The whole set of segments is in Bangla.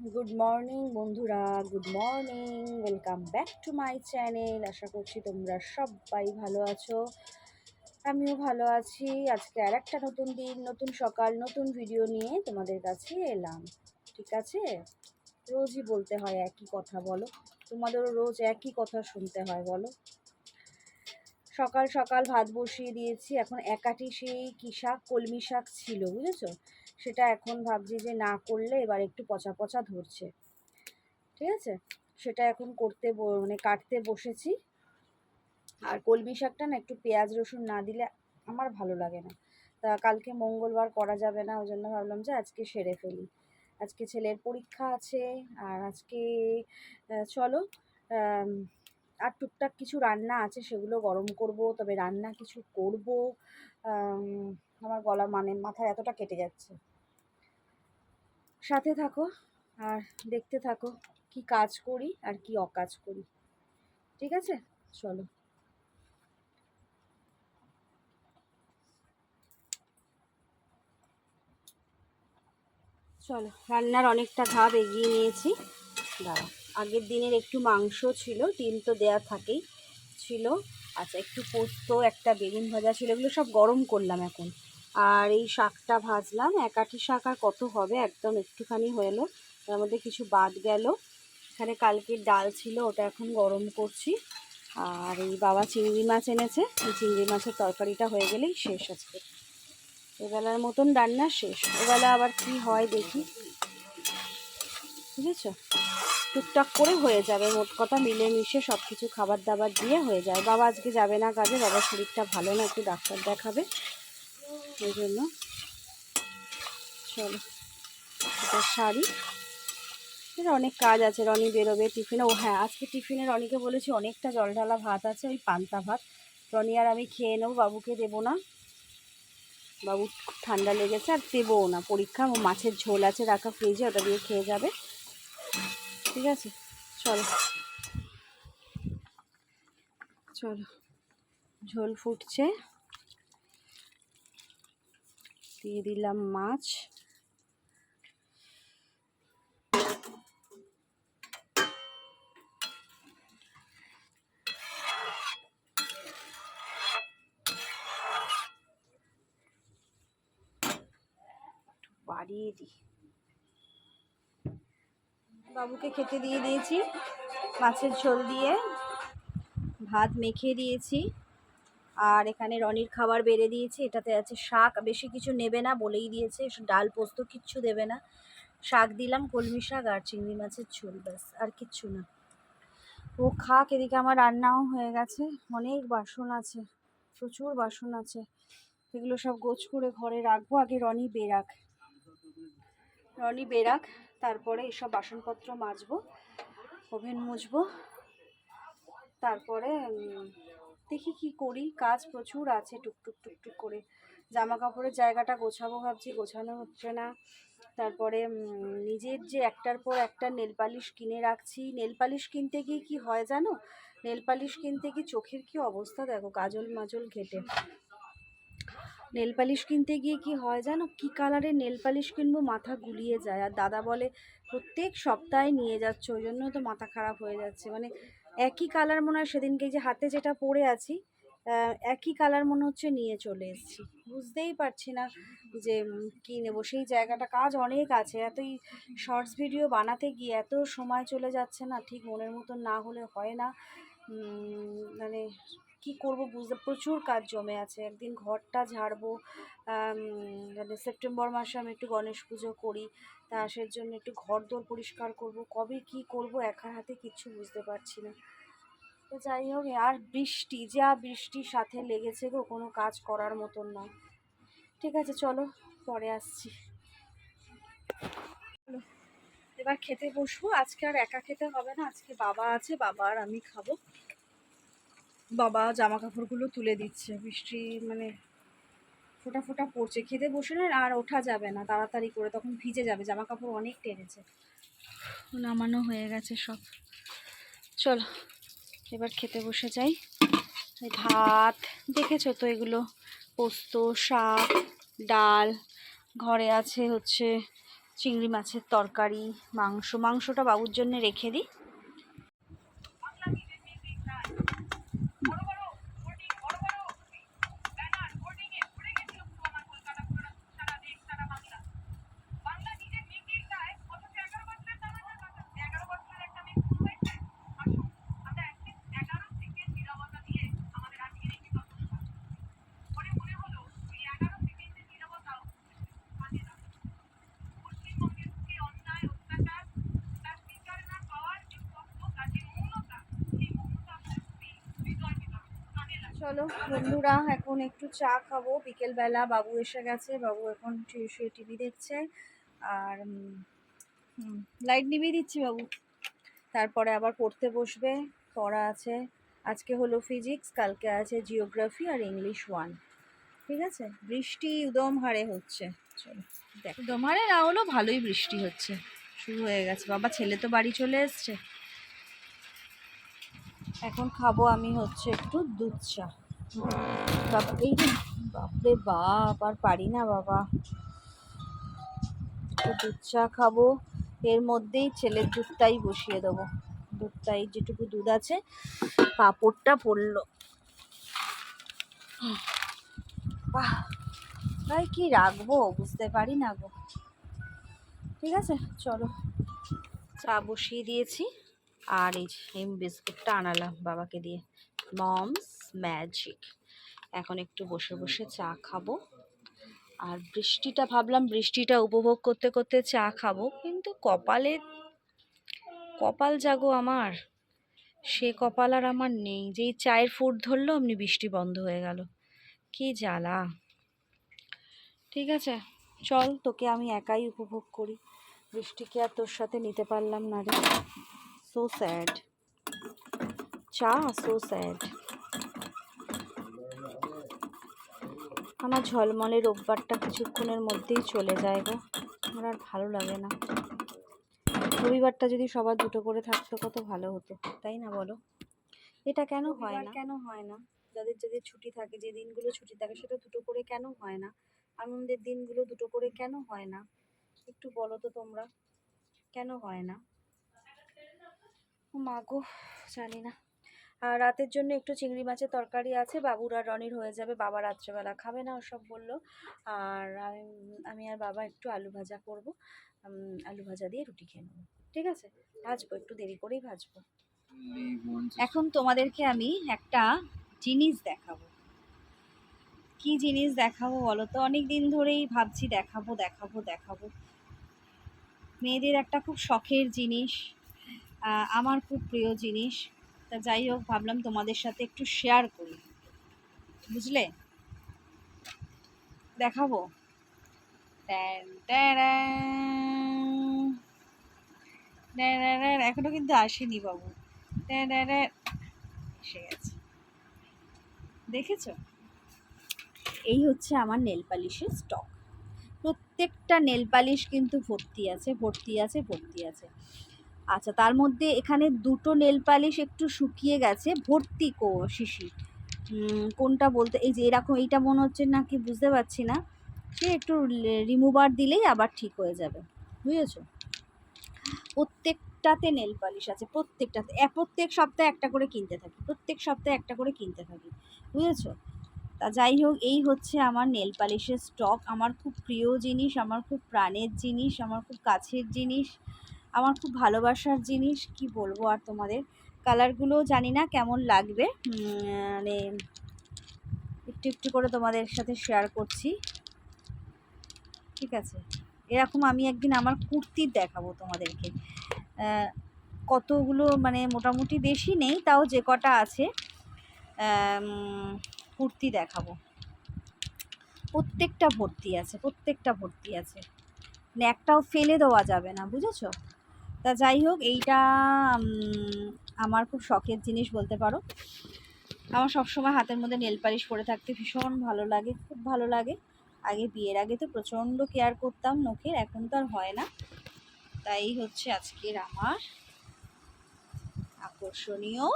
গুড মর্নিং বন্ধুরা। Good morning welcome back to my channel আশা করছি তোমরা সবাই ভালো আছো। আমিও ভালো আছি। আজকে আর একটা নতুন দিন, নতুন সকাল, নতুন ভিডিও নিয়ে তোমাদের কাছে এলাম। ঠিক আছে? রোজই বলতে হয় একই কথা, বলো। তোমাদেরও রোজ একই কথা শুনতে হয়, বলো। সকাল সকাল ভাত বসিয়ে দিয়েছি। এখন একাটি সেই কী শাক, কলমি শাক ছিল, বুঝেছ? সেটা এখন ভাবছি যে না করলে এবার একটু পচা পচা ধরছে। ঠিক আছে? সেটা এখন করতে মানে কাটতে বসেছি। আর কলমি শাকটা না একটু পেঁয়াজ রসুন না দিলে আমার ভালো লাগে না। তা কালকে মঙ্গলবার করা যাবে না, ওই জন্য ভাবলাম যে আজকে সেরে ফেলি। আজকে ছেলের পরীক্ষা আছে, আর আজকে চলো আর টুকটাক কিছু রান্না আছে, সেগুলো গরম করব, তবে রান্না কিছু করব। আমার গলা মানে মাথায় এতটা কেটে যাচ্ছে। সাথে থাকো আর দেখতে থাকো কি কাজ করি আর কি অকাজ করি। ঠিক আছে? চলো। চলো, রান্নার অনেকটা ভাব এগিয়ে নিয়েছি। দাঁড়া আগের দিনের একটু মাংস ছিল ডিম তো দেয়া থাকেই ছিল। আচ্ছা একটু পোস্ত, একটা বেগুন ভাজা ছিল, এগুলো সব গরম করলাম এখন। আর এই শাকটা ভাজলাম। একাঠি শাক আর কত হবে? একদম একটুখানি হলো। তার মধ্যে কিছু বাদ গেল। এখানে কালকের ডাল ছিল, ওটা এখন গরম করছি। আর এই বাবা চিংড়ি মাছ এনেছে। এই চিংড়ি মাছের তরকারিটা হয়ে গেলেই শেষ আজকে। এবেলার মতন রান্না শেষ। এবেলা আবার কি হয় দেখি। বুঝেছ? টুকটাক করে হয়ে যাবে। মোট কথা মিলেমিশে সব কিছু খাবার দাবার দিয়ে হয়ে যায়। বাবা আজকে যাবে না কাজে। বাবার শরীরটা ভালো না, একটু ডাক্তার দেখাবে। ওই জন্য চলো, এটা শাড়ি। এর অনেক কাজ আছে, রনি বেরোবে টিফিনে। ও হ্যাঁ আজকে টিফিনে রনিকে বলেছি অনেকটা জল ঢালা ভাত আছে, ওই পান্তা ভাত। রনি আর আমি খেয়ে নেব, বাবুকে দেবো না। বাবু ঠান্ডা লেগেছে, আর দেবও না। পরীক্ষা, ও মাছের ঝোল আছে, রাখা ফ্রিজে ওটা দিয়ে খেয়ে যাবে। ঠিক আছে? চলো। চলো। ঝোল ফুটছে। দিয়ে দিলাম মাছ। বাড়িয়ে দিই। বাবুকে খেতে দিয়ে দিয়েছি, মাছের ঝোল দিয়ে। ভাত মেখে দিয়েছি। আর এখানে রনির খাবার বেড়ে দিয়েছি, এটাতে আছে শাক, বেশি কিছু নেবে না বলেই দিয়েছে ডাল পোস্ত কিচ্ছু দেবে না। শাক দিলাম, কলমি শাক আর চিংড়ি মাছের ঝোল, ব্যাস, আর কিচ্ছু না। ও খাক, এদিকে আমার রান্নাও হয়ে গেছে, অনেক বাসন আছে, প্রচুর বাসন আছে। এগুলো সব গোছ করে ঘরে রাখব, আগে রনি বেরাক। রনি বেরাক, তারপরে এসব বাসনপত্র মাজবো, ওভেন মুছবো, তারপরে দেখি কি করি, কাজ প্রচুর আছে টুকটুক টুকটুক করে। জামা কাপড়ের জায়গাটা গোছাবো ভাবছি, গোছানো হচ্ছে না। তারপরে নিজের যে একটার পর একটা নেল পালিশ কিনে রাখছি। নেল পালিশ কিনতে গিয়ে কি হয় জানো? নেল পালিশ কিনতে গিয়ে চোখের কি অবস্থা দেখো, কাজল মাজল ঘেটে। নেল পালিশ কিনতে গিয়ে কি হয় জানো? কি কালারের নেল পালিশ কিনবো, মাথা গুলিয়ে যায়। আর দাদা বলে, প্রত্যেক সপ্তাহে নিয়ে যাচ্ছে, ওই জন্য তো মাথা খারাপ হয়ে যাচ্ছে। মানে একই কালার মনে হয় সেদিনকে যে হাতে যেটা পরে আছি একই কালার মনে হচ্ছে নিয়ে চলে এসেছি। বুঝতেই পারছি না যে কী নেব? সেই জায়গাটা কাজ অনেক আছে। এতই শর্টস ভিডিও বানাতে গিয়ে এত সময় চলে যাচ্ছে না, ঠিক মনের মতন না হলে হয় না। মানে কি করব বুঝতে, প্রচুর কাজ জমে আছে। একদিন ঘরটা ঝাড়বো মানে সেপ্টেম্বর মাসে আমি একটু গণেশ পুজো করি, তা সের জন্য একটু ঘর দোর পরিষ্কার করব। কবে কি করব একার হাতে কিচ্ছু বুঝতে পারছি না। তো যাই হোক, আর বৃষ্টি, যা বৃষ্টির সাথে লেগেছে গো, কোনো কাজ করার মতন নয়। ঠিক আছে, চলো, পরে আসছি। এবার খেতে বসবো। আজকে আর একা খেতে হবে না, আজকে বাবা আছে, বাবা আর আমি খাব। বাবা জামা কাপড়গুলো তুলে দিচ্ছে, বৃষ্টি মানে ফোটা ফোটা পড়ছে। খেতে বসে না, আর ওঠা যাবে না, তাড়াতাড়ি করে, তখন ভিজে যাবে জামা কাপড় অনেক টেনেছে। নামানো হয়ে গেছে সব। চলো। এবার খেতে বসে যাই। ভাত, দেখেছ তো এগুলো? পোস্ত, শাক, ডাল, ঘরে আছে হচ্ছে চিংড়ি মাছের তরকারি, মাংস। মাংসটা বাবুর জন্য রেখে দিই। চলো বন্ধুরা এখন একটু চা খাব। বিকেলবেলা বাবু এসে গেছে বাবু এখন শুয়ে শুয়ে টিভি দেখছে। আর লাইট নিভিয়ে দিচ্ছি বাবু। তারপরে আবার পড়তে বসবে পড়া আছে। আজকে হলো ফিজিক্স কালকে আছে জিওগ্রাফি আর ইংলিশ ওয়ান ঠিক আছে? বৃষ্টি উদম হারে হচ্ছে। চলো দেখ। উদম হারে না হলেও ভালোই বৃষ্টি হচ্ছে। শুরু হয়ে গেছে। বাবা ছেলে তো বাড়ি চলে এসছে। এখন খাব আমি হচ্ছে একটু দুধ চা। বাবা এই বাপরে বাপ, আর পারি না বাবা। একটু দুধ চা খাব। এর মধ্যেই ছেলের দুধটাই বসিয়ে দেবো। দুধটাই যেটুকু দুধ আছে, পাঁপড়টা পড়ল। বাহ, ভাই কি রাখব? বুঝতে পারি না গো। ঠিক আছে, চলো। চা বসিয়ে দিয়েছি। আর এই বিস্কুটটা আনালাম বাবাকে দিয়ে। মমস ম্যাজিক এখন একটু বসে বসে চা খাব। আর বৃষ্টিটা ভাবলাম বৃষ্টিটা উপভোগ করতে করতে চা খাব, কিন্তু কপালে, কপাল জাগো আমার। সে কপাল আর আমার নেই। যেই চায়ের ফুট ধরলো, অমনি বৃষ্টি বন্ধ হয়ে গেল। কি জ্বালা। ঠিক আছে, চল তোকে আমি একাই উপভোগ করি। বৃষ্টিকে আর তোর সাথে নিতে পারলাম না রে। সো স্যাড চা সো স্যাড আমার ঝলমলে রোববারটা কিছুক্ষণের মধ্যেই চলে যায় গো। আমার আর ভালো লাগে না। রবিবারটা যদি সবার দুটো করে থাকতো কত ভালো হতো তাই না বলো? এটা কেন হয় না? কেন হয় না? যাদের যাদের ছুটি থাকে যে দিনগুলো ছুটি থাকে সেটা দুটো করে কেন হয় না? আনন্দের দিনগুলো দুটো করে কেন হয় না? একটু বলো তো তোমরা। কেন হয় না? ও মা জানি না। আর রাতের জন্য একটু চিংড়ি মাছের তরকারি আছে, বাবুর আর রনির হয়ে যাবে, বাবা রাত্রেবেলা খাবে না, ওসব বলল। আর আমি- আমি আর বাবা একটু আলু ভাজা করব আলু ভাজা দিয়ে রুটি খেয়ে নেব। ঠিক আছে? ভাজবো, একটু দেরি করেই ভাজবো। এখন তোমাদেরকে আমি একটা জিনিস দেখাবো। কি জিনিস দেখাবো বলো তো? অনেক দিন ধরেই ভাবছি দেখাবো দেখাবো দেখাবো। মেয়েদের একটা খুব শখের জিনিস। আমার খুব প্রিয় জিনিস। তা যাই হোক, ভাবলাম তোমাদের সাথে একটু শেয়ার করি। বুঝলে? দেখাবো। এখনও কিন্তু আসেনি বাবু। এসে গেছে। দেখেছ? এই হচ্ছে আমার নেল পালিশের স্টক প্রত্যেকটা নেল পালিশ কিন্তু ভর্তি আছে ভর্তি আছে ভর্তি আছে। আচ্ছা তার মধ্যে এখানে দুটো নেল পালিশ একটু শুকিয়ে গেছে, ভর্তি কো, শিশি। কোনটা বলতে, এই যে এরকম, এইটা মনে হচ্ছে না কি বুঝতে পারছি না। সে একটু রিমুভার দিলেই আবার ঠিক হয়ে যাবে, বুঝেছ? প্রত্যেকটাতে নেল পালিশ আছে, প্রত্যেকটাতে প্রত্যেক সপ্তাহে একটা করে কিনতে থাকি, প্রত্যেক সপ্তাহে একটা করে কিনতে থাকি, বুঝেছ? তা যাই হোক, এই হচ্ছে আমার নেল পালিশের স্টক আমার খুব প্রিয় জিনিস, আমার খুব প্রাণের জিনিস, আমার খুব কাছের জিনিস। আমার খুব ভালোবাসার জিনিস, কি বলব আর তোমাদের? কালারগুলো জানি না কেমন লাগবে। মানে একটু একটু করে তোমাদের সাথে শেয়ার করছি। ঠিক আছে? এরকম আমি একদিন আমার কুর্তির দেখাবো তোমাদেরকে। কতগুলো মানে মোটামুটি বেশি নেই, তাও যে কটা আছে কুর্তি দেখাবো। প্রত্যেকটা ভর্তি আছে, প্রত্যেকটা ভর্তি আছে। মানে একটাও ফেলে দেওয়া যাবে না, বুঝেছ? তা যাই হোক, এইটা আমার খুব শখের জিনিস বলতে পারো। আমার সবসময় হাতের মধ্যে নেল পালিশ পরে থাকতে ভীষণ ভালো লাগে, খুব ভালো লাগে। আগে বিয়ের আগে তো প্রচণ্ড কেয়ার করতাম নখের, এখন তো আর হয় না। তাই হচ্ছে আজকের আমার আকর্ষণীয়,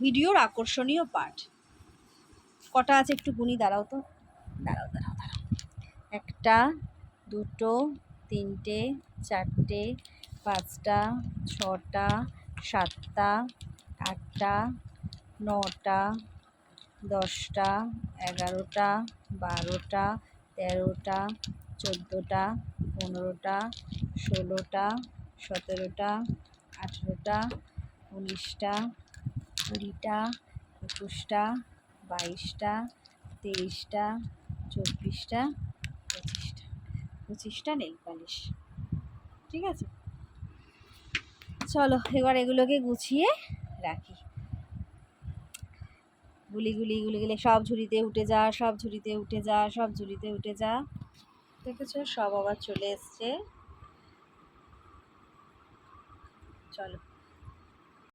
ভিডিওর আকর্ষণীয় পার্ট। কটা আছে একটু গুনি, দাঁড়াও তো। দাঁড়াও দাঁড়াও দাঁড়াও। একটা, দুটো তিনটে, চারটে, পাঁচটা, ছটা, সাতটা, আটটা, নটা, দশটা, এগারোটা, বারোটা, তেরোটা, চোদ্দোটা, পনেরোটা, ষোলোটা, সতেরোটা, আঠেরোটা, উনিশটা, কুড়িটা, একুশটা, বাইশটা, তেইশটা, চব্বিশটা পঁচিশটা নেই পালিশ ঠিক আছে? চলো, এবার এগুলোকে গুছিয়ে রাখি। গুলি গুলি গুলি গুলি সব ঝুড়িতে উঠে যা, সব ঝুড়িতে উঠে যা, সব ঝুড়িতে উঠে যা। দেখেছ? সব আবার চলে এসছে। চলো।